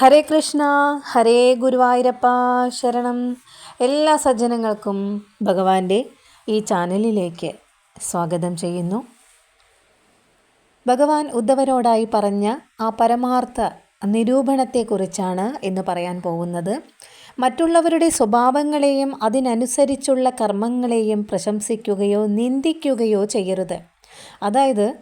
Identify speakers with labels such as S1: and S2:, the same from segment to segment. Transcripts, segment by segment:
S1: ഹരേ കൃഷ്ണ ഹരേ ഗുരുവായൂരപ്പ ശരണം. എല്ലാ സജ്ജനങ്ങൾക്കും ഭഗവാന്റെ ഈ ചാനലിലേക്ക് സ്വാഗതം ചെയ്യുന്നു. ഭഗവാൻ ഉദ്ധവരോടായി പറഞ്ഞ ആ പരമാർത്ഥ നിരൂപണത്തെക്കുറിച്ചാണ് എന്ന് പറയാൻ പോകുന്നത്. മറ്റുള്ളവരുടെ സ്വഭാവങ്ങളെയും അതിനനുസരിച്ചുള്ള കർമ്മങ്ങളെയും പ്രശംസിക്കുകയോ നിന്ദിക്കുകയോ ചെയ്യരുത്. അതായത്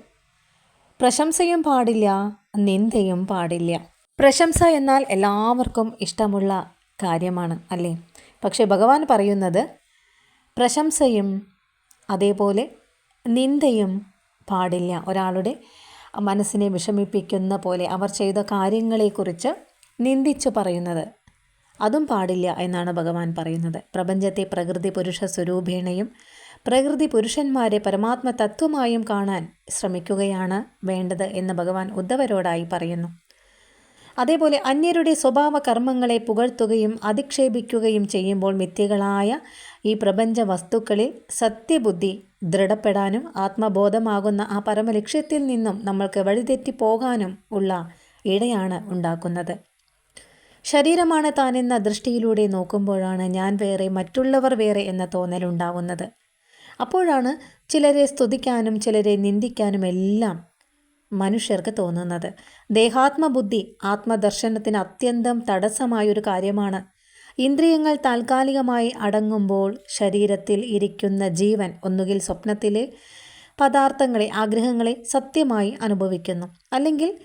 S1: പ്രശംസയും പാടില്ല നിന്ദയും പാടില്ല. പ്രശംസ എന്നാൽ എല്ലാവർക്കും ഇഷ്ടമുള്ള കാര്യമാണ് അല്ലേ? പക്ഷേ ഭഗവാൻ പറയുന്നത് പ്രശംസയും അതേപോലെ നിന്ദയും പാടില്ല. ഒരാളുടെ മനസ്സിനെ വിഷമിപ്പിക്കുന്ന പോലെ അവർ ചെയ്ത കാര്യങ്ങളെക്കുറിച്ച് നിന്ദിച്ചു പറയുന്നത് അതും പാടില്ല എന്നാണ് ഭഗവാൻ പറയുന്നത്. പ്രപഞ്ചത്തെ പ്രകൃതി പുരുഷ സ്വരൂപേണയും പ്രകൃതി പുരുഷന്മാരെ പരമാത്മ തത്വമായും കാണാൻ ശ്രമിക്കുകയാണ് വേണ്ടത് എന്ന് ഭഗവാൻ ഉദ്ധവരോടായി പറയുന്നു. അതേപോലെ അന്യരുടെ സ്വഭാവ കർമ്മങ്ങളെ പുകഴ്ത്തുകയും അധിക്ഷേപിക്കുകയും ചെയ്യുമ്പോൾ മിഥ്യകളായ ഈ പ്രപഞ്ച വസ്തുക്കളിൽ സത്യബുദ്ധി ദൃഢപ്പെടാനും ആത്മബോധമാകുന്ന ആ പരമലക്ഷ്യത്തിൽ നിന്നും നമ്മൾക്ക് വഴിതെറ്റി പോകാനും ഉള്ള ഇടയാണ് ഉണ്ടാക്കുന്നത്. ശരീരമാണ് താനെന്ന ദൃഷ്ടിയിലൂടെ നോക്കുമ്പോഴാണ് ഞാൻ വേറെ മറ്റുള്ളവർ വേറെ എന്ന തോന്നലുണ്ടാവുന്നത് അപ്പോഴാണ് ചിലരെ സ്തുതിക്കാനും ചിലരെ നിന്ദിക്കാനും എല്ലാം മനുഷ്യർക്ക് തോന്നുന്നത്. ദേഹാത്മബുദ്ധി ആത്മദർശനത്തിന് അത്യന്തം തടസ്സമായൊരു കാര്യമാണ്. ഇന്ദ്രിയങ്ങൾ താൽക്കാലികമായി അടങ്ങുമ്പോൾ ശരീരത്തിൽ ഇരിക്കുന്ന ജീവൻ ഒന്നുകിൽ സ്വപ്നത്തിലെ പദാർത്ഥങ്ങളെ ആഗ്രഹങ്ങളെ സത്യമായി അനുഭവിക്കുന്നു. അല്ലെങ്കിൽ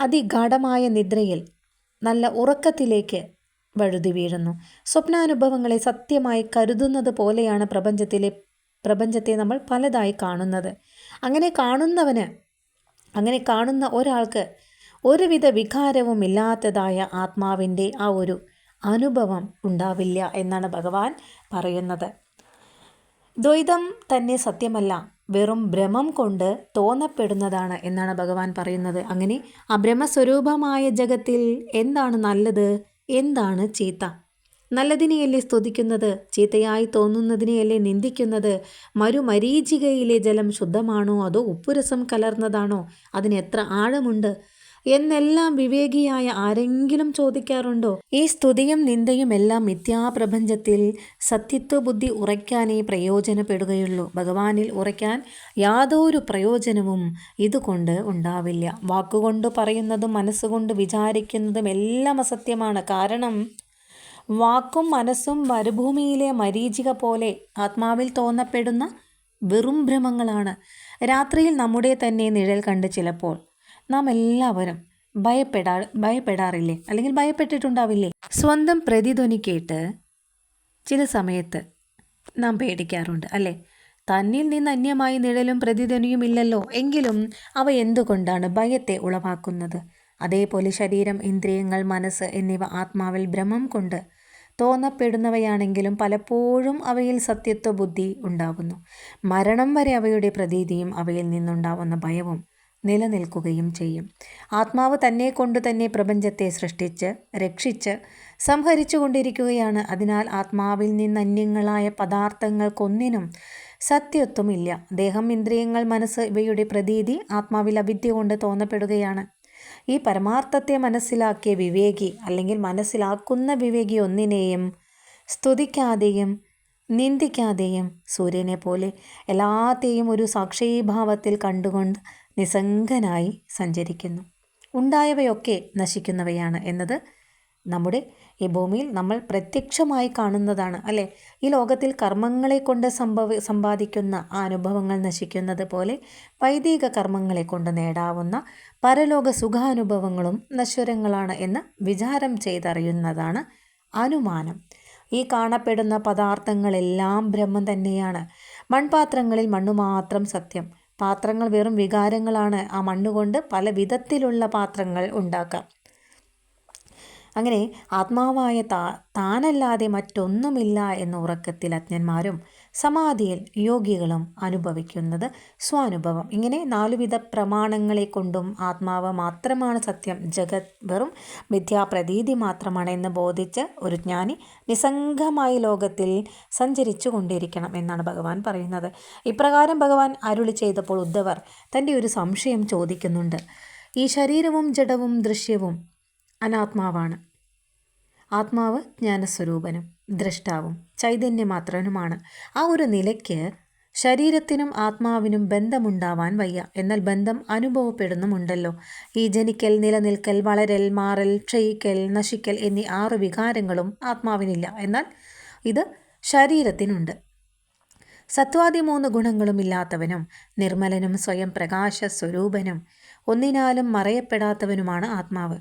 S1: അതിഗാഠമായ നിദ്രയിൽ നല്ല ഉറക്കത്തിലേക്ക് വഴുതി വീഴുന്നു. സ്വപ്നാനുഭവങ്ങളെ സത്യമായി കരുതുന്നത് പോലെയാണ് പ്രപഞ്ചത്തിലെ പ്രപഞ്ചത്തെ നമ്മൾ പലതായി കാണുന്നത്. അങ്ങനെ കാണുന്നവന് അങ്ങനെ കാണുന്ന ഒരാൾക്ക് ഒരുവിധ വികാരവും ഇല്ലാത്തതായ ആത്മാവിന്റെ ആ ഒരു അനുഭവം ഉണ്ടാവില്ല എന്നാണ് ഭഗവാൻ പറയുന്നത്. ദ്വൈതം തന്നെ സത്യമല്ല വെറും ഭ്രമം കൊണ്ട് തോന്നപ്പെടുന്നതാണ് എന്നാണ് ഭഗവാൻ പറയുന്നത്. അങ്ങനെ ആ ഭ്രമസ്വരൂപമായ ജഗത്തിൽ എന്താണ് നല്ലത്? എന്താണ് ചീത്ത? നല്ലതിനെയല്ലേ സ്തുതിക്കുന്നത്? ചീത്തയായി തോന്നുന്നതിനെയല്ലേ നിന്ദിക്കുന്നത്? മരുമരീചികയിലെ ജലം ശുദ്ധമാണോ? അതോ ഉപ്പുരസം കലർന്നതാണോ? അതിന് എത്ര ആഴമുണ്ട്? എന്നെല്ലാം വിവേകിയായ ആരെങ്കിലും ചോദിക്കാറുണ്ടോ? ഈ സ്തുതിയും നിന്ദയും എല്ലാം മിഥ്യാപ്രപഞ്ചത്തിൽ സത്യത്വ ബുദ്ധി ഉറയ്ക്കാനേ പ്രയോജനപ്പെടുകയുള്ളൂ. ഭഗവാനിൽ ഉറയ്ക്കാൻ യാതൊരു പ്രയോജനവും ഇതുകൊണ്ട് ഉണ്ടാവില്ല. വാക്കുകൊണ്ട് പറയുന്നതും മനസ്സുകൊണ്ട് വിചാരിക്കുന്നതും എല്ലാം അസത്യമാണ്. കാരണം വാക്കും മനസ്സും മരുഭൂമിയിലെ മരീചിക പോലെ ആത്മാവിൽ തോന്നപ്പെടുന്ന വെറും ഭ്രമങ്ങളാണ് രാത്രിയിൽ നമ്മുടെ തന്നെ നിഴൽ കണ്ട് ചിലപ്പോൾ നാം എല്ലാവരും ഭയപ്പെടാ ഭയപ്പെടാറില്ലേ? അല്ലെങ്കിൽ ഭയപ്പെട്ടിട്ടുണ്ടാവില്ലേ? സ്വന്തം പ്രതിധ്വനി കേട്ട് ചില സമയത്ത് നാം പേടിക്കാറുണ്ട് അല്ലേ? തന്നിൽ നിന്ന് അന്യമായി നിഴലും പ്രതിധ്വനിയും ഇല്ലല്ലോ. എങ്കിലും അവ എന്തുകൊണ്ടാണ് ഭയത്തെ ഉളവാക്കുന്നത്? അതേപോലെ ശരീരം ഇന്ദ്രിയങ്ങൾ മനസ്സ് എന്നിവ ആത്മാവിൽ ഭ്രമം കൊണ്ട് തോന്നപ്പെടുന്നവയാണെങ്കിലും പലപ്പോഴും അവയിൽ സത്യത്വ ബുദ്ധി ഉണ്ടാകുന്നു. മരണം വരെ അവയുടെ പ്രതീതിയും അവയിൽ നിന്നുണ്ടാവുന്ന ഭയവും നിലനിൽക്കുകയും ചെയ്യും. ആത്മാവ് തന്നെ കൊണ്ട് തന്നെ പ്രപഞ്ചത്തെ സൃഷ്ടിച്ച് രക്ഷിച്ച് സംഹരിച്ചു കൊണ്ടിരിക്കുകയാണ്. അതിനാൽ ആത്മാവിൽ നിന്ന് അന്യങ്ങളായ പദാർത്ഥങ്ങൾക്കൊന്നിനും സത്യത്വമില്ല. ദേഹം ഇന്ദ്രിയങ്ങൾ മനസ്സ് ഇവയുടെ പ്രതീതി ആത്മാവിൽ അവിദ്യ കൊണ്ട് തോന്നപ്പെടുകയാണ്. ഈ പരമാർത്ഥത്തെ മനസ്സിലാക്കിയ വിവേകി അല്ലെങ്കിൽ മനസ്സിലാക്കുന്ന വിവേകി ഒന്നിനെയും സ്തുതിക്കാതെയും നിന്ദിക്കാതെയും സൂര്യനെ പോലെ എല്ലാത്തെയും ഒരു സാക്ഷീഭാവത്തിൽ കണ്ടുകൊണ്ട് നിസ്സംഗനായി സഞ്ചരിക്കുന്നു. ഉണ്ടായവയൊക്കെ നശിക്കുന്നവയാണ് എന്നത് നമ്മുടെ ഈ ഭൂമിയിൽ നമ്മൾ പ്രത്യക്ഷമായി കാണുന്നതാണ് അല്ലേ? ഈ ലോകത്തിൽ കർമ്മങ്ങളെ കൊണ്ട് സംഭവ സമ്പാദിക്കുന്ന ആ അനുഭവങ്ങൾ നശിക്കുന്നത് പോലെ വൈദിക കർമ്മങ്ങളെ കൊണ്ട് നേടാവുന്ന പരലോക സുഖാനുഭവങ്ങളും നശ്വരങ്ങളാണ് എന്ന് വിചാരം ചെയ്തറിയുന്നതാണ് അനുമാനം. ഈ കാണപ്പെടുന്ന പദാർത്ഥങ്ങളെല്ലാം ബ്രഹ്മം തന്നെയാണ്. മൺപാത്രങ്ങളിൽ മണ്ണു മാത്രം സത്യം. പാത്രങ്ങൾ വെറും വികാരങ്ങളാണ്. ആ മണ്ണുകൊണ്ട് പല വിധത്തിലുള്ള പാത്രങ്ങൾ ഉണ്ടാക്കാം. അങ്ങനെ ആത്മാവായ താ താനല്ലാതെ മറ്റൊന്നുമില്ല എന്ന ഉറക്കത്തിൽ അജ്ഞന്മാരും സമാധിയിൽ യോഗികളും അനുഭവിക്കുന്നത് സ്വാനുഭവം. ഇങ്ങനെ നാലുവിധ പ്രമാണങ്ങളെ കൊണ്ടും ആത്മാവ് മാത്രമാണ് സത്യം. ജഗത് വെറും മിഥ്യാപ്രതീതി മാത്രമാണ് എന്ന് ബോധിച്ച് ഒരു ജ്ഞാനി നിസ്സംഗമായി ലോകത്തിൽ സഞ്ചരിച്ചു കൊണ്ടിരിക്കണം എന്നാണ് ഭഗവാൻ പറയുന്നത്. ഇപ്രകാരം ഭഗവാൻ അരുളി ചെയ്തപ്പോൾ ഉദ്ധവർ തന്റെ ഒരു സംശയം ചോദിക്കുന്നുണ്ട്. ഈ ശരീരവും ജഡവും ദൃശ്യവും അനാത്മാവാണ്. ആത്മാവ് ജ്ഞാനസ്വരൂപനും ദ്രഷ്ടാവും ചൈതന്യമാത്രനുമാണ്. ആ ഒരു നിലയ്ക്ക് ശരീരത്തിനും ആത്മാവിനും ബന്ധമുണ്ടാവാൻ വയ്യ. എന്നാൽ ബന്ധം അനുഭവപ്പെടുന്നുമുണ്ടല്ലോ. ഈ ജനിക്കൽ നിലനിൽക്കൽ വളരൽ മാറൽ ക്ഷയിക്കൽ നശിക്കൽ എന്നീ ആറ് വികാരങ്ങളും ആത്മാവിനില്ല. എന്നാൽ ഇത് ശരീരത്തിനുണ്ട്. സത്വാദി മൂന്ന് ഗുണങ്ങളും ഇല്ലാത്തവനും നിർമ്മലനും സ്വയം പ്രകാശ സ്വരൂപനും ഒന്നിനാലും മറയപ്പെടാത്തവനുമാണ് ആത്മാവ്.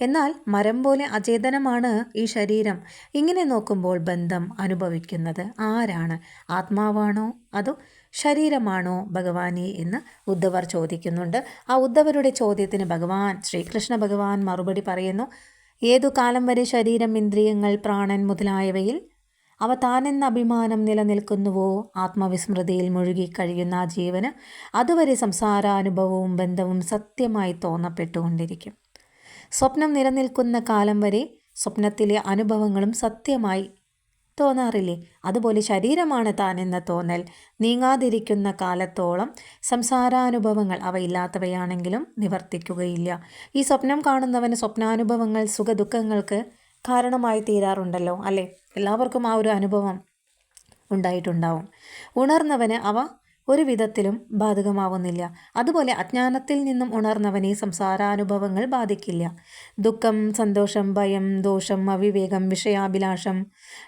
S1: എന്നാൽ മരം പോലെ അചേതനമാണ് ഈ ശരീരം. ഇങ്ങനെ നോക്കുമ്പോൾ ബന്ധം അനുഭവിക്കുന്നത് ആരാണ്? ആത്മാവാണോ അതോ ശരീരമാണോ ഭഗവാനെ എന്ന് ഉദ്ധവർ ചോദിക്കുന്നുണ്ട്. ആ ഉദ്ധവരുടെ ചോദ്യത്തിന് ഭഗവാൻ ശ്രീകൃഷ്ണ ഭഗവാൻ മറുപടി പറയുന്നു ഏതു കാലം വരെ ശരീരം ഇന്ദ്രിയങ്ങൾ പ്രാണൻ മുതലായവയിൽ? അവ താനെന്ന അഭിമാനം നിലനിൽക്കുന്നുവോ? ആത്മവിസ്മൃതിയിൽ മുഴുകി കഴിയുന്ന ആ ജീവന് അതുവരെ സംസാരാനുഭവവും ബന്ധവും സത്യമായി തോന്നപ്പെട്ടുകൊണ്ടിരിക്കും. സ്വപ്നം നിലനിൽക്കുന്ന കാലം വരെ സ്വപ്നത്തിലെ അനുഭവങ്ങളും സത്യമായി തോന്നാറില്ലേ? അതുപോലെ ശരീരമാണ് താനെന്ന തോന്നൽ. നീങ്ങാതിരിക്കുന്ന കാലത്തോളം സംസാരാനുഭവങ്ങൾ അവയില്ലാത്തവയാണെങ്കിലും നിവർത്തിക്കുകയില്ല. ഈ സ്വപ്നം കാണുന്നവന് സ്വപ്നാനുഭവങ്ങൾ സുഖദുഃഖങ്ങൾക്ക് കാരണമായി തീരാറുണ്ടല്ലോ അല്ലേ? എല്ലാവർക്കും ആ ഒരു അനുഭവം ഉണ്ടായിട്ടുണ്ടാവും. ഉണർന്നവന് അവ ഒരു വിധത്തിലും ബാധകമാവുന്നില്ല. അതുപോലെ അജ്ഞാനത്തിൽ നിന്നും ഉണർന്നവനെ സംസാരാനുഭവങ്ങൾ ബാധിക്കില്ല. ദുഃഖം സന്തോഷം ഭയം ദോഷം അവിവേകം വിഷയാഭിലാഷം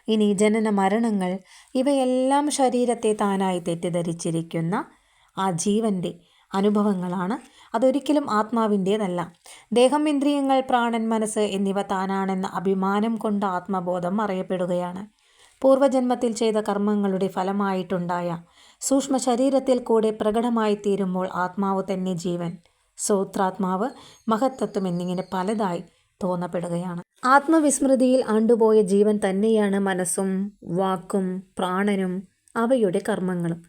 S1: ഇനി ജനന മരണങ്ങൾ ഇവയെല്ലാം ശരീരത്തെ താനായി തെറ്റിദ്ധരിച്ചിരിക്കുന്ന ആ ജീവന്റെ അനുഭവങ്ങളാണ്. അതൊരിക്കലും ആത്മാവിന്റേതല്ല ദേഹം ഇന്ദ്രിയങ്ങൾ പ്രാണൻ മനസ്സ് എന്നിവ താനാണെന്ന അഭിമാനം കൊണ്ട് ആത്മബോധം അറിയപ്പെടുകയാണ് പൂർവജന്മത്തിൽ ചെയ്ത കർമ്മങ്ങളുടെ ഫലമായിട്ടുണ്ടായ സൂക്ഷ്മ ശരീരത്തിൽ കൂടെ പ്രകടമായി തീരുമ്പോൾ ആത്മാവ് തന്നെ ജീവൻ. സൂത്രാത്മാവ് മഹത്തത്വം എന്നിങ്ങനെ പലതായി തോന്നപ്പെടുകയാണ്. ആത്മവിസ്മൃതിയിൽ ആണ്ടുപോയ ജീവൻ തന്നെയാണ് മനസ്സും വാക്കും പ്രാണനും അവയുടെ കർമ്മങ്ങളും.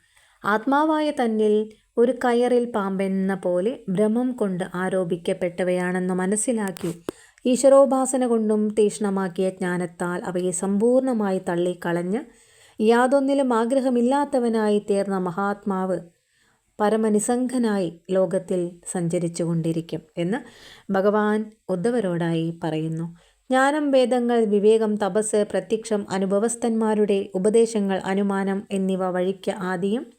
S1: ആത്മാവായ തന്നിൽ ഒരു കയറിൽ പാമ്പെന്ന പോലെ ഭ്രമം കൊണ്ട് ആരോപിക്കപ്പെട്ടവയാണെന്ന് മനസ്സിലാക്കി ഈശ്വരോപാസന കൊണ്ടും തീഷ്ണമാക്കിയ ജ്ഞാനത്താൽ അവയെ സമ്പൂർണമായി തള്ളിക്കളഞ്ഞ് യാതൊന്നിലും ആഗ്രഹമില്ലാത്തവനായി തീർന്ന മഹാത്മാവ് പരമനിസംഘനായി ലോകത്തിൽ സഞ്ചരിച്ചു കൊണ്ടിരിക്കും എന്ന് ഭഗവാൻ ഉദ്ധവരോടായി പറയുന്നു. ജ്ഞാനം വേദങ്ങൾ വിവേകം തപസ് പ്രത്യക്ഷം അനുഭവസ്ഥന്മാരുടെ ഉപദേശങ്ങൾ അനുമാനം എന്നിവ വഴിക്ക് ആദിയും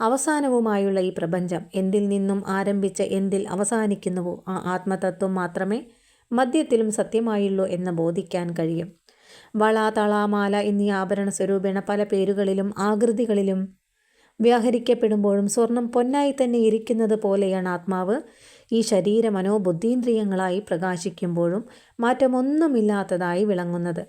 S1: അവസാനവുമായുള്ള ഈ പ്രപഞ്ചം എന്തിൽ നിന്നും ആരംഭിച്ച് എന്തിൽ അവസാനിക്കുന്നുവോ ആ ആത്മതത്വം മാത്രമേ മദ്യത്തിലും സത്യമായുള്ളൂ എന്ന് ബോധിക്കാൻ കഴിയും. വള തളാമാല എന്നീ ആഭരണ സ്വരൂപേണ പല പേരുകളിലും ആകൃതികളിലും വ്യാഹരിക്കപ്പെടുമ്പോഴും സ്വർണം പൊന്നായി തന്നെ ഇരിക്കുന്നത് പോലെയാണ് ആത്മാവ്. ഈ ശരീര മനോബുദ്ധീന്ദ്രിയങ്ങളായി പ്രകാശിക്കുമ്പോഴും മാറ്റമൊന്നുമില്ലാത്തതായി വിളങ്ങുന്നത്.